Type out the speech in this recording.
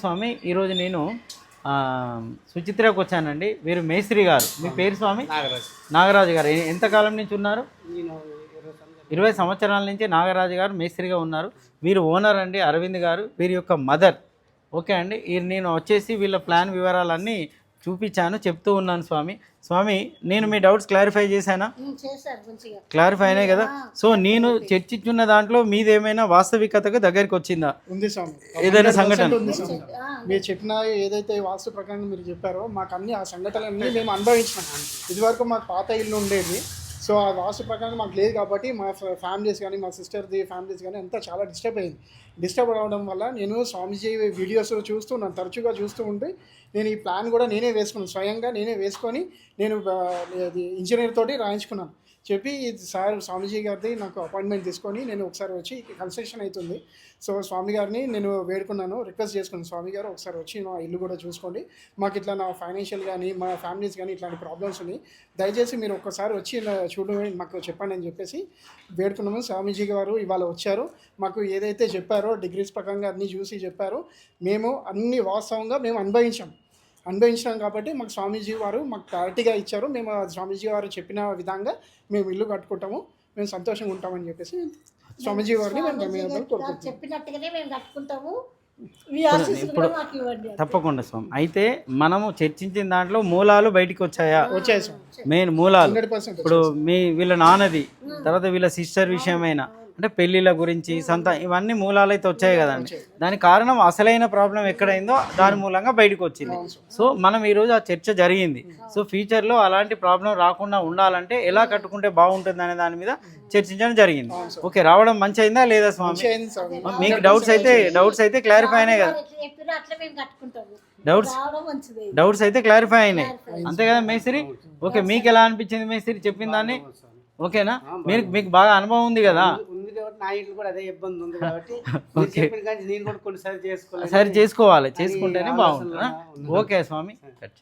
స్వామి ఈరోజు నేను సుచిత్రకు వచ్చానండి. వీరు మేస్త్రి గారు. మీ పేరు స్వామి? నాగరాజు. నాగరాజు గారు. ఎంతకాలం నుంచి ఉన్నారు? నేను ఇరవై సంవత్సరాలు. నుంచి నాగరాజు గారు మేస్త్రిగా ఉన్నారు. వీరు ఓనర్ అండి అరవింద్ గారు వీరి యొక్క మదర్. ఓకే అండి. నేను వచ్చేసి వీళ్ళ ప్లాన్ వివరాలన్నీ చూపించాను చెప్తూ ఉన్నాను స్వామి. స్వామి నేను మీ డౌట్స్ క్లారిఫై చేశానా? క్లారిఫై అయినాయి కదా? సో నేను చర్చించున్న దాంట్లో మీదేమైనా వాస్తవికతకు దగ్గరికి వచ్చిందా? ఉంది స్వామి. ఏదైనా సంఘటన? ఉంది స్వామి. ఆ, మీరు చెప్పిన ఏదైతే వాస్తు ప్రకారం మీరు చెప్పారో మాకు అన్ని ఆ సంఘటనలన్నీ మేము అనుభవించినాం. ఇదివరకు మాకు పాత ఇల్లు ఉండేది. సో ఆ వాస్తు ప్రకారం మాకు లేదు కాబట్టి మా ఫ్యామిలీస్ కానీ మా సిస్టర్ది ఫ్యామిలీస్ కానీ అంతా చాలా డిస్టర్బ్ అయింది. డిస్టర్బ్ అవడం వల్ల నేను స్వామీజీ వీడియోస్ చూస్తున్నాను తరచుగా చూస్తూ ఉంటే నేను ఈ ప్లాన్ కూడా నేనే వేసుకున్నాను. స్వయంగా నేనే వేసుకొని నేను ఇంజనీర్ తోటి రాయించుకున్నాను. చెప్పి ఇది సార్ స్వామీజీ గారిది నాకు అపాయింట్మెంట్ తీసుకొని నేను ఒకసారి వచ్చి కన్స్ట్రక్షన్ అవుతుంది. సో స్వామి గారిని నేను వేడుకున్నాను రిక్వెస్ట్ చేసుకున్నాను. స్వామి గారు ఒకసారి వచ్చి నా ఇల్లు కూడా చూసుకోండి. మాకు ఇట్లా నా ఫైనాన్షియల్ కానీ మా ఫ్యామిలీస్ కానీ ఇట్లాంటి ప్రాబ్లమ్స్ ఉన్నాయి. దయచేసి మీరు ఒక్కసారి వచ్చి చూడమని మాకు చెప్పండి అని చెప్పేసి వేడుకున్నాము. స్వామీజీ గారు ఇవాళ వచ్చారు. మాకు ఏదైతే చెప్పారో డిగ్రీస్ ప్రకారంగా అన్నీ చూసి చెప్పారు. మేము అన్ని వాస్తవంగా మేము అనుభవించాం. అనుభవించినాం కాబట్టి మాకు స్వామీజీ వారు మాకు క్లారిటీగా ఇచ్చారు. మేము స్వామీజీ వారు చెప్పిన విధంగా మేము ఇల్లు కట్టుకుంటాము. మేము సంతోషంగా ఉంటామని చెప్పేసి స్వామీజీ వారిని మేము చెప్పినట్టుగానే మేము కట్టుకుంటాము. ఇవ్వండి తప్పకుండా స్వామి. అయితే మనము చర్చించిన దాంట్లో మూలాలు బయటికి వచ్చాయా? మెయిన్ మూలాలు. ఇప్పుడు మీ వీళ్ళ నాన్నది తర్వాత వీళ్ళ సిస్టర్ విషయమైన. అంటే పెళ్ళిళ్ళ గురించి సొంత ఇవన్నీ మూలాలు అయితే వచ్చాయి. కదండి దానికి కారణం అసలైన ప్రాబ్లం ఎక్కడైందో దాని మూలంగా బయటకు వచ్చింది. సో మనం ఈరోజు ఆ చర్చ జరిగింది. సో ఫ్యూచర్లో అలాంటి ప్రాబ్లం రాకుండా ఉండాలంటే ఎలా కట్టుకుంటే బాగుంటుంది అనే దాని మీద చర్చించడం జరిగింది. ఓకే రావడం మంచి అయిందా లేదా స్వామి? మీకు డౌట్స్ అయితే డౌట్స్ అయితే క్లారిఫై అయినాయి కదా. ఎట్లా చెప్పినా అట్లా మేము కట్టుకుంటాము. డౌట్స్ రావడం మంచిది. డౌట్స్ అయితే క్లారిఫై అయినాయి. అంతే కదా మేస్త్రి? ఓకే మీకు ఎలా అనిపించింది మేస్త్రి చెప్పిన దాన్ని? ఓకేనా? మీరు మీకు బాగా అనుభవం ఉంది కదా? నా ఇంట్లో కూడా అదే ఇబ్బంది ఉంది కాబట్టి మీరు చెప్పిన కానీ నేను కూడా కొన్నిసార్లు చేసుకోలేదు సరి చేసుకోవాలి. చేసుకుంటేనే బాగుంటుంది. ఓకే స్వామి. కట్.